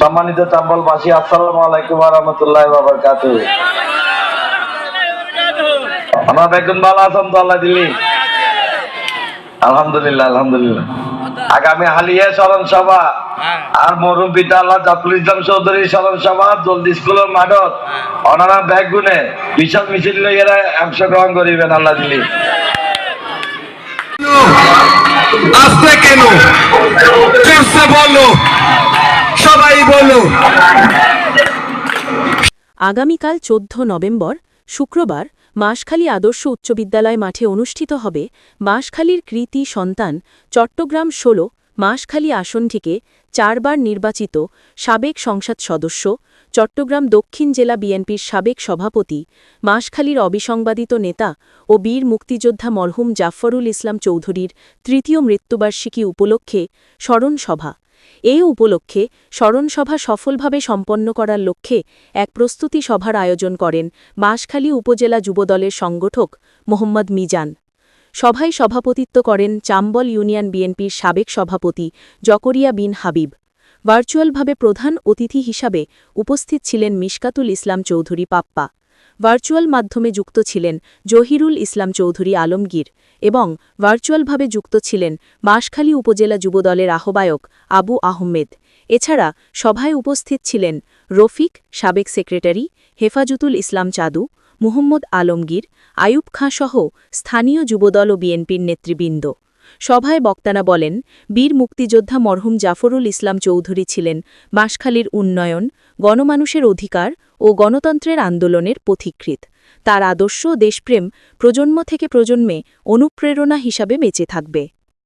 সম্মানিত চাম্বলবাসী আসসালামু আলাইকুম রহমতুল্লাহ বাবরকাত আমার বেগুন ভালো আছেন তো আল্লাহ দিল্লি আলহামদুলিল্লাহ আলহামদুলিল্লাহ। আগামী হালিয়া স্মরণ সভা। আর মরুম পিতা আল্লাহ জাফর ইসলাম চৌধুরী স্মরণ সভা জলদি স্কুলের মাঠত। অনারা ব্যাগ গুনে বিশাল মিছিল লইয়া অংশগ্রহণ করিবেন আল্লাহ দিলি। আসতে কেন? জোরসে বলো। সবাই বলো আগামীকাল চোদ্দ নভেম্বর, শুক্রবার, মাসখালী আদর্শ উচ্চ বিদ্যালয় মাঠে অনুষ্ঠিত হবে মাসখালীর কৃতি সন্তান চট্টগ্রাম ১৬ মাসখালী আসনটিকে চারবার নির্বাচিত সাবেক সংসদ সদস্য, চট্টগ্রাম দক্ষিণ জেলা বিএনপির সাবেক সভাপতি, মাসখালীর অবিসংবাদিত নেতা ও বীর মুক্তিযোদ্ধা মরহুম জাফরুল ইসলাম চৌধুরীর তৃতীয় মৃত্যুবার্ষিকী উপলক্ষে স্মরণ সভা এই উপলক্ষে স্মরণসভা সফলভাবে সম্পন্ন করার লক্ষ্যে এক প্রস্তুতি সভার আয়োজন করেন বাঁশখালী উপজেলা যুবদলের সংগঠক মোহাম্মদ মিজান। সভায় সভাপতিত্ব করেন চাম্বল ইউনিয়ন বিএনপির সাবেক সভাপতি জকরিয়া বিন হাবিব। ভার্চুয়ালভাবে প্রধান অতিথি হিসাবে উপস্থিত ছিলেন মিশকাতুল ইসলাম চৌধুরী পাপ্পা। ভার্চুয়াল মাধ্যমে যুক্ত ছিলেন জহিরুল ইসলাম চৌধুরী আলমগীর এবং ভার্চুয়ালভাবে যুক্ত ছিলেন মাসখালী উপজেলা যুবদলের আহ্বায়ক আবু আহমেদ। এছাড়া সভায় উপস্থিত ছিলেন রফিক, সাবেক সেক্রেটারি হেফাজতুল ইসলাম চাদু, মুহম্মদ আলমগীর, আয়ুব খাঁ সহ স্থানীয় যুবদল ও বিএনপির নেতৃবৃন্দ। সভায় বক্তারা বলেন, বীর মুক্তিযোদ্ধা মরহুম জাফরুল ইসলাম চৌধুরী ছিলেন বাঁশখালীর উন্নয়ন, গণমানুষের অধিকার ও গণতন্ত্রের আন্দোলনের পথিকৃত তার আদর্শ দেশপ্রেম প্রজন্ম থেকে প্রজন্মে অনুপ্রেরণা হিসাবে বেঁচে থাকবে।